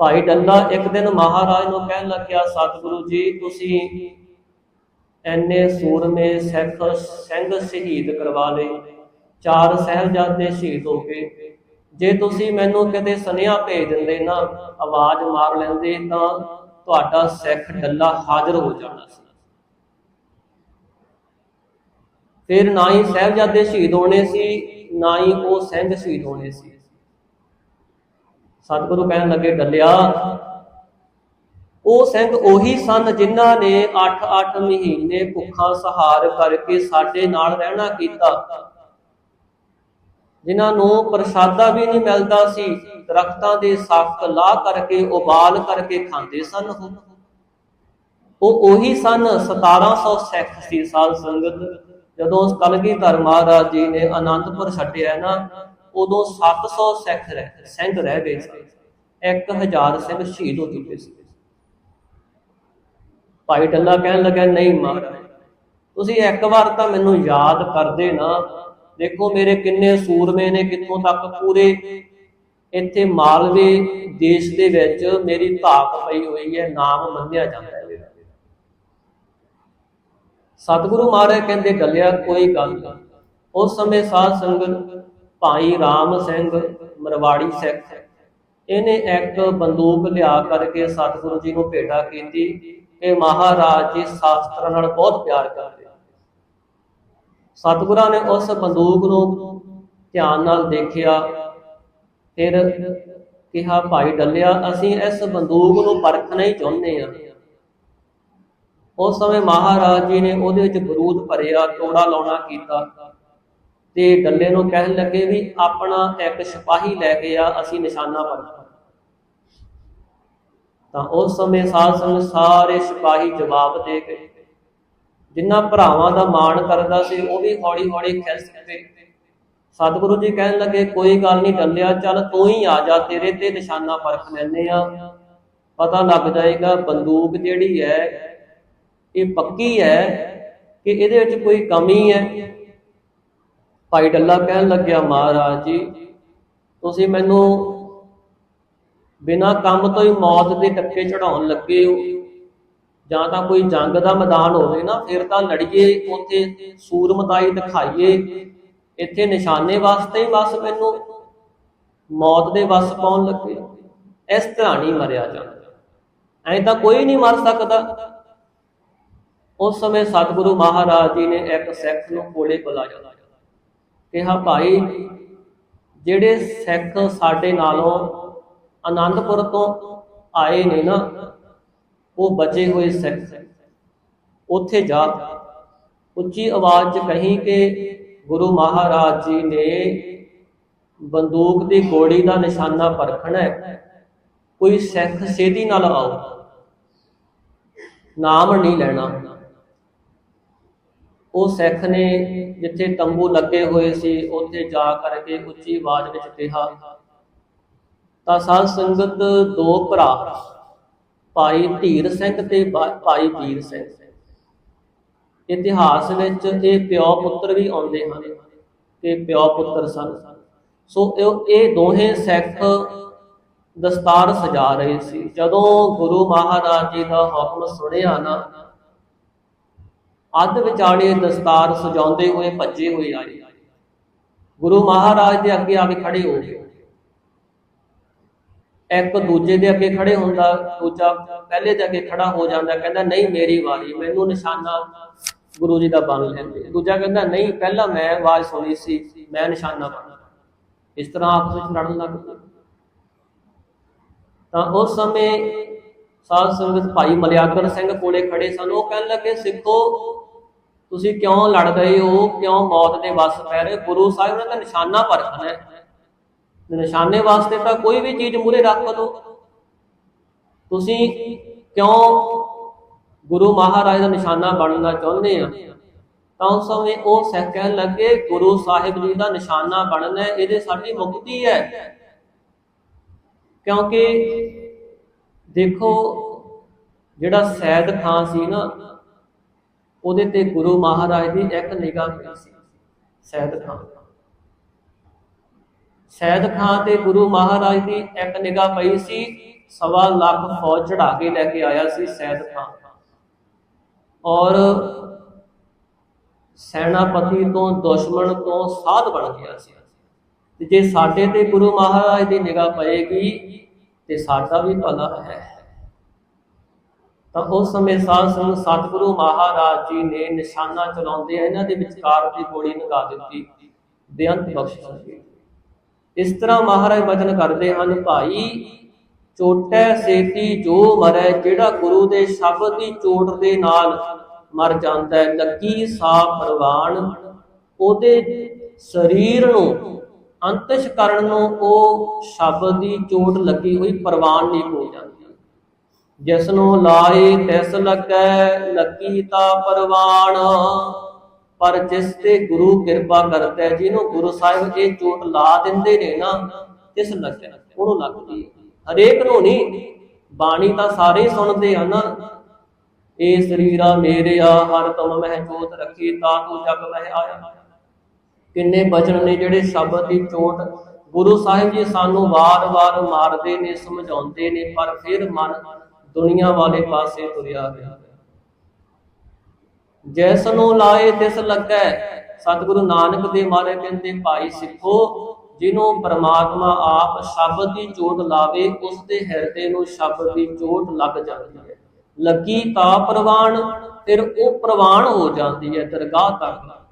ਭਾਈ ਡੱਲਾ ਇੱਕ ਦਿਨ ਮਹਾਰਾਜ ਨੂੰ ਕਹਿਣ ਲੱਗਿਆ, ਸਤਿਗੁਰੂ ਜੀ, ਤੁਸੀਂ ਐਨੇ ਸੂਰਮੇ ਸਿੱਖ ਸਿੰਘ ਸ਼ਹੀਦ ਕਰਵਾ ਲਏ। ਚਾਰ ਸਹਿਬਜ਼ਾਦੇ ਸ਼ਹੀਦ ਹੋ ਗਏ। ਜੇ ਤੁਸੀਂ ਮੈਨੂੰ ਕਿਤੇ ਸੁਨੇਹਾ ਭੇਜ ਦਿੰਦੇ ਨਾ, ਆਵਾਜ਼ ਮਾਰ ਲੈਂਦੇ, ਤਾਂ ਤੁਹਾਡਾ ਸਿੱਖ ਡੱਲਾ ਹਾਜ਼ਰ ਹੋ ਜਾਣਾ ਸੀ। ਫਿਰ ਨਾ ਹੀ ਸਹਿਬਜ਼ਾਦੇ ਸ਼ਹੀਦ ਹੋਣੇ ਸੀ, ਨਾ ਹੀ ਉਹ ਸਿੰਘ ਸ਼ਹੀਦ ਹੋਣੇ ਸੀ। ਸਤਿਗੁਰੂ ਕਹਿਣ ਲੱਗੇ, ਡੱਲਿਆ, ਉਹ ਸਿੰਘ ਉਹੀ ਸਨ ਜਿਨ੍ਹਾਂ ਨੇ 8-8 ਮਹੀਨੇ ਭੁੱਖਾ ਸਹਾਰ ਕਰਕੇ ਸਾਡੇ ਨਾਲ ਰਹਿਣਾ ਕੀਤਾ। ਜਿਨ੍ਹਾਂ ਨੂੰ ਪ੍ਰਸਾਦਾ ਵੀ ਨਹੀਂ ਮਿਲਦਾ ਸੀ, ਦਰਖਤਾਂ ਦੇ ਸੱਕ ਲਾ ਕਰਕੇ, ਉਬਾਲ ਕਰਕੇ ਖਾਂਦੇ ਸਨ ਉਹ। ਉਹ ਉਹੀ ਸਨ 1700 ਸਿੱਖ ਸੀ ਸਾਧ ਸੰਗਤ। ਜਦੋਂ ਕਲਗੀਧਰ ਮਹਾਰਾਜ ਜੀ ਨੇ ਆਨੰਦਪੁਰ ਛੱਡਿਆ ਨਾ ਉਦੋਂ 700 ਸਿੱਖ ਰਹਿ ਸਿੰਘ ਰਹਿ ਗਏ ਸਨ। 1000 ਸਿੰਘ ਸ਼ਹੀਦ ਹੋ ਚੁੱਕੇ ਸੀ। ਭਾਈ ਡੱਲਾ ਕਹਿਣ ਲੱਗਾ ਨਹੀਂ ਮਹਾਰਾਜ, ਤੁਸੀਂ ਇੱਕ ਵਾਰ ਤਾਂ ਮੈਨੂੰ ਯਾਦ ਕਰਦੇ ਨਾ। ਦੇਖੋ ਮੇਰੇ ਕਿੰਨੇ ਸੂਰਮੇ ਨੇ, ਕਿੱਥੋਂ ਤੱਕ ਪੂਰੇ। ਇੱਥੇ ਮਾਲਵੇ ਦੇਸ਼ ਦੇ ਵਿੱਚ ਮੇਰੀ ਧਾਕ ਪਈ ਹੋਈ ਹੈ, ਨਾਮ ਮੰਨਿਆ ਜਾਂਦਾ ਹੈ ਸਤਿਗੁਰੂ ਮਹਾਰਾਜ ਕਹਿੰਦੇ, ਗੱਲਿਆ, ਕੋਈ ਗੱਲ ਉਸ ਸਮੇਂ ਸਾਧ ਸੰਗਤ ਭਾਈ ਰਾਮ ਸਿੰਘ ਮਰਵਾੜੀ ਸਿੱਖ। ਇਹਨੇ ਇੱਕ ਬੰਦੂਕ ਲਿਆ ਕਰਕੇ ਸਤਿਗੁਰੂ ਜੀ ਨੂੰ ਭੇਟਾ ਕੀਤੀ ਕਿ ਮਹਾਰਾਜ ਜੀ ਸ਼ਾਸਤਰਾਂ ਨਾਲ ਬਹੁਤ ਪਿਆਰ ਕਰਦੇ। ਸਤਿਗੁਰਾਂ ਨੇ ਉਸ ਬੰਦੂਕ ਨੂੰ ਧਿਆਨ ਨਾਲ ਦੇਖਿਆ, ਫਿਰ ਕਿਹਾ, ਭਾਈ ਡੱਲਿਆ, ਅਸੀਂ ਇਸ ਬੰਦੂਕ ਨੂੰ ਪਰਖਣਾ ਹੀ ਚਾਹੁੰਦੇ ਹਾਂ। ਉਸ ਸਮੇਂ ਮਹਾਰਾਜ ਜੀ ਨੇ ਉਹਦੇ ਵਿੱਚ ਬਰੂਦ ਭਰਿਆ, ਤੋੜਾ ਲਾਉਣਾ ਕੀਤਾ। ਤੇ ਡੱਲੇ ਨੂੰ ਕਹਿਣ ਲੱਗੇ ਵੀ ਆਪਣਾ ਇੱਕ ਸਿਪਾਹੀ ਲੈ ਕੇ ਆ, ਅਸੀਂ ਨਿਸ਼ਾਨਾ ਪਰਖਣਾ ਤਾਂ ਉਸ ਸਮੇਂ ਸਾਧ ਸੰਗਤ ਸਾਰੇ ਸਿਪਾਹੀ ਜਵਾਬ ਦੇ ਗਏ ਜਿਨ੍ਹਾਂ ਭਰਾਵਾਂ ਦਾ ਮਾਣ ਕਰਦਾ ਸੀ, ਉਹ ਵੀ ਹੌਲੀ ਹੌਲੀ ਖਿਸ ਗਏ ਸਤਿਗੁਰੂ ਜੀ ਕਹਿਣ ਲੱਗੇ, ਕੋਈ ਗੱਲ ਨਹੀਂ ਡੱਲਿਆ ਚੱਲ ਤੂੰ ਹੀ ਆ ਜਾ, ਤੇਰੇ ਤੇ ਨਿਸ਼ਾਨਾ ਪਰਖ ਲੈਂਦੇ ਆ। ਪਤਾ ਲੱਗ ਜਾਏਗਾ, ਬੰਦੂਕ ਜਿਹੜੀ ਹੈ, ਇਹ ਪੱਕੀ ਹੈ ਕਿ ਇਹਦੇ ਵਿੱਚ ਕੋਈ ਕਮੀ ਹੈ। ਭਾਈ ਡੱਲਾ ਕਹਿਣ ਲੱਗਿਆ, ਮਹਾਰਾਜ ਜੀ, ਤੁਸੀਂ ਮੈਨੂੰ ਬਿਨਾ ਕੰਮ ਤੋਂ ਹੀ ਮੌਤ ਦੇ ਟੱਕੇ ਚੜਾਉਣ ਲੱਗੇ ਹੋ। ਜਾਂ ਤਾਂ ਕੋਈ ਜੰਗ ਦਾ ਮੈਦਾਨ ਹੋਵੇ ਨਾ, ਫਿਰ ਤਾਂ ਲੜੀਏ, ਉੱਥੇ ਸੂਰਮਦਾਈ ਦਿਖਾਈਏ। ਇੱਥੇ ਨਿਸ਼ਾਨੇ ਵਾਸਤੇ ਹੀ ਬਸ ਮੈਨੂੰ ਮੌਤ ਦੇ ਵਸ ਪਾਉਣ ਲੱਗੇ। ਇਸ ਤਰ੍ਹਾਂ ਨਹੀਂ ਮਰਿਆ ਜਾਂਦਾ। ਐਂ ਤਾਂ ਕੋਈ ਨਹੀਂ ਮਰ ਸਕਦਾ। ਉਸ ਸਮੇਂ ਸਤਿਗੁਰੂ ਮਹਾਰਾਜ ਜੀ ਨੇ ਇੱਕ ਸਿੱਖ ਨੂੰ ਕੋਲੇ ਬੁਲਾਇਆ ਕਿਹਾ ਭਾਈ, ਜਿਹੜੇ ਸਿੱਖ ਸਾਡੇ ਨਾਲੋਂ ਆਨੰਦਪੁਰ ਤੋਂ ਆਏ ਨੇ ਨਾ, ਉਹ ਬਚੇ ਹੋਏ ਸਿੱਖ। ਉੱਥੇ ਜਾ, ਉੱਚੀ ਆਵਾਜ਼ 'ਚ ਕਹੀਂ ਕਿ ਗੁਰੂ ਮਹਾਰਾਜ ਜੀ ਨੇ ਬੰਦੂਕ ਦੀ ਗੋਲੀ ਦਾ ਨਿਸ਼ਾਨਾ ਪਰਖਣਾ ਹੈ। ਕੋਈ ਸਿੱਖ ਸੇਦੀ ਨਾਲ ਆਓ। ਨਾਮ ਨਹੀਂ ਲੈਣਾ। ਉਹ ਸਿੱਖ ਨੇ ਜਿੱਥੇ ਤੰਬੂ ਲੱਗੇ ਹੋਏ ਸੀ, ਉੱਥੇ ਜਾ ਕਰਕੇ ਉੱਚੀ ਆਵਾਜ਼ ਵਿੱਚ ਕਿਹਾ, ਤਾਂ ਸਾਧ ਸੰਗਤ ਦੋ ਭਰਾ, ਭਾਈ ਧੀਰ ਸਿੰਘ ਤੇ ਭਾਈ ਵੀਰ ਸਿੰਘ। ਇਤਿਹਾਸ ਵਿੱਚ ਇਹ ਪਿਓ ਪੁੱਤਰ ਵੀ ਆਉਂਦੇ ਹਨ ਕਿ ਪਿਓ ਪੁੱਤਰ ਸਨ। ਸੋ ਇਹ ਇਹ ਦੋਹੇ ਸਿੱਖ ਦਸਤਾਰ ਸਜਾ ਰਹੇ ਸੀ। ਜਦੋਂ ਗੁਰੂ ਮਹਾਰਾਜ ਜੀ ਦਾ ਹੁਕਮ ਸੁਣਿਆ ਨਾ ਅੱਧ ਵਿਚਾਲੇ ਦਸਤਾਰ ਸਜਾਉਂਦੇ ਹੋਏ ਭੱਜੇ ਹੋਏ ਆਏ। ਗੁਰੂ ਮਹਾਰਾਜ ਦੇ ਅੱਗੇ ਆ ਕੇ ਖੜੇ ਹੋ ਗਏ। ਇੱਕ ਦੂਜੇ ਦੇ ਅੱਗੇ ਖੜੇ ਹੁੰਦਾ ਦੂਜਾ ਪਹਿਲੇ ਦੇ ਅੱਗੇ ਖੜਾ ਹੋ ਜਾਂਦਾ, ਕਹਿੰਦਾ, ਨਹੀਂ ਮੇਰੀ ਵਾਰੀ, ਮੈਨੂੰ ਨਿਸ਼ਾਨਾ ਗੁਰੂ ਜੀ ਦਾ ਬਣ ਲੈਂਦੇ ਦੂਜਾ ਕਹਿੰਦਾ, ਨਹੀਂ, ਪਹਿਲਾਂ ਮੈਂ ਆਵਾਜ਼ ਸੁਣੀ ਸੀ, ਮੈਂ ਨਿਸ਼ਾਨਾ ਬਣਾ ਇਸ ਤਰ੍ਹਾਂ ਆਪਸ ਵਿੱਚ ਲੜਨ ਲੱਗ ਪਏ। ਤਾਂ ਉਸ ਸਮੇਂ ਸਾਧ ਸੰਗਤ ਭਾਈ ਮਲਿਆਗਰ ਸਿੰਘ ਕੋਲੇ ਖੜੇ ਸਨ। ਉਹ ਕਹਿਣ ਲੱਗੇ, ਸਿੱਖੋ, ਤੁਸੀਂ ਕਿਉਂ ਲੜ ਰਹੇ ਹੋ? ਕਿਉਂ ਮੌਤ ਦੇ ਵਸ ਪੈ ਰਹੇ? ਗੁਰੂ ਸਾਹਿਬ ਨੇ ਤਾਂ ਨਿਸ਼ਾਨਾ ਪਰਖਣਾ ਹੈ। ਨਿਸ਼ਾਨੇ ਵਾਸਤੇ ਤਾਂ ਕੋਈ ਵੀ ਚੀਜ਼ ਮੂਰੇ ਰੱਖ ਲਓ ਤੁਸੀਂ ਕਿਉਂ ਗੁਰੂ ਮਹਾਰਾਜ ਦਾ ਨਿਸ਼ਾਨਾ ਬਣਨਾ ਚਾਹੁੰਦੇ ਆ? ਤਾਂ ਉਸ ਸਮੇਂ ਉਹ ਸਿੱਖ ਕਹਿਣ ਲੱਗੇ, ਗੁਰੂ ਸਾਹਿਬ ਜੀ ਦਾ ਨਿਸ਼ਾਨਾ ਬਣਨਾ ਇਹਦੇ ਸਾਡੀ ਮੁਕਤੀ ਹੈ। ਕਿਉਂਕਿ ਦੇਖੋ, ਜਿਹੜਾ ਸੈਦ ਖਾਨ ਸੀ ਨਾ, ਉਹਦੇ ਤੇ ਗੁਰੂ ਮਹਾਰਾਜ ਦੀ ਇੱਕ ਨਿਗਾਹ ਪਈ ਸੀ, ਸੈਦ ਖਾਨ। ਸੈਦ ਖਾਨ ਤੇ ਗੁਰੂ ਮਹਾਰਾਜ ਦੀ ਇੱਕ ਨਿਗਾਹ ਪਈ ਸੀ, ਸਵਾ ਲੱਖ ਫੌਜ ਚੜਾ ਕੇ ਲੈ ਕੇ ਆਇਆ ਸੀ ਸੈਦ ਖਾਨ। ਔਰ ਸੈਨਾਪਤੀ ਤੋਂ ਦੁਸ਼ਮਣ ਤੋਂ ਸਾਧ ਬਣ ਗਿਆ ਸੀ। ਤੇ ਜੇ ਸਾਡੇ ਤੇ ਗੁਰੂ ਮਹਾਰਾਜ ਦੀ ਨਿਗਾਹ ਪਏਗੀ ਤੇ ਸਾਡਾ ਵੀ ਭਲਾ ਹੈ। ਤਾਂ ਉਸ ਸਮੇਂ ਸਾਧ ਸੰਗਤ ਸਤਿਗੁਰੂ ਮਹਾਰਾਜ ਜੀ ਨੇ ਨਿਸ਼ਾਨਾ ਚਲਾਉਂਦੇ ਇਹਨਾਂ ਦੇ ਵਿਚਕਾਰ ਦੀ ਗੋਲੀ ਲਗਾ ਦਿੱਤੀ। ਬੇਅੰਤ ਬਖਸ਼ਿਸ਼ ਇਸ ਤਰ੍ਹਾਂ ਮਹਾਰਾਜ ਬਚਨ ਕਰਦੇ ਹਨ, ਭਾਈ, ਚੋਟੈ ਸੇਤੀ ਜੋ ਮਰੈ, ਜਿਹੜਾ ਗੁਰੂ ਦੇ ਸ਼ਬਦ ਦੀ ਚੋਟ ਦੇ ਨਾਲ ਮਰ ਜਾਂਦਾ ਹੈ ਲੱਗੀ ਸਾ ਪ੍ਰਵਾਨ, ਉਹਦੇ ਸਰੀਰ ਨੂੰ ਅੰਤਿਸ਼ ਕਰਨ ਨੂੰ ਉਹ ਸ਼ਬਦ ਦੀ ਚੋਟ ਲੱਗੀ ਹੋਈ ਪ੍ਰਵਾਨ ਨਹੀਂ ਹੋ ਜਾਂਦੀ। ਜਿਸ ਨੂੰ ਲਾਏ ਤਿਸ ਲੱਗੈ ਲੱਗੀ ਤਾ ਪ੍ਰਵਾਨ, ਪਰ ਜਿਸ ਤੇ ਗੁਰੂ ਕਿਰਪਾ ਕਰਦਾ ਜਿਹਨੂੰ ਗੁਰੂ ਸਾਹਿਬ ਇਹ ਚੋਟ ਲਾ ਦਿੰਦੇ ਨੇ ਨਾ, ਤਿਸ ਲੱਗੈ ਉਹਨੂੰ ਲੱਗਦੀ ਹਰੇਕ ਨੂੰ ਨਹੀਂ, ਬਾਣੀ ਤਾਂ ਸਾਰੇ ਸੁਣਦੇ ਆ ਨਾ ਇਹ ਸਰੀਰਾ ਮੇਰਿਆ ਹਰ ਤੁਮ ਮਹਿ ਜੋਤ ਰੱਖੀ, ਤਾ ਤੂੰ ਜਗ ਮਹਿ ਆਇਆ। ਕਿੰਨੇ ਬਚਨ ਨੇ ਜਿਹੜੇ ਸ਼ਬਦ ਦੀ ਚੋਟ। ਗੁਰੂ ਸਾਹਿਬ ਜੀ ਸਾਨੂੰ ਵਾਰ-ਵਾਰ ਮਾਰਦੇ ਨੇ, ਸਮਝਾਉਂਦੇ ਨੇ, ਪਰ ਫਿਰ ਮਨ ਦੁਨੀਆ ਵਾਲੇ ਪਾਸੇ ਤੁਰਿਆ ਗਿਆ। ਜੈਸ ਲਾਏ ਤਿਸ ਲੱਗੈ, ਸਤਿਗੁਰੂ ਨਾਨਕ ਦੇ ਮਾਰੇ ਕਹਿੰਦੇ, ਭਾਈ ਸਿੱਖੋ, ਜਿਹਨੂੰ ਪ੍ਰਮਾਤਮਾ ਆਪ ਸ਼ਬਦ ਦੀ ਚੋਟ ਲਾਵੇ, ਉਸ ਦੇ ਹਿਰਦੇ ਨੂੰ ਸ਼ਬਦ ਦੀ ਚੋਟ ਲੱਗ ਜਾਂਦੀ ਹੈ। ਲੱਗੀ ਤਾਂ ਪ੍ਰਵਾਨ, ਫਿਰ ਉਹ ਪ੍ਰਵਾਨ ਹੋ ਜਾਂਦੀ ਹੈ, ਦਰਗਾਹ ਤੱਕ।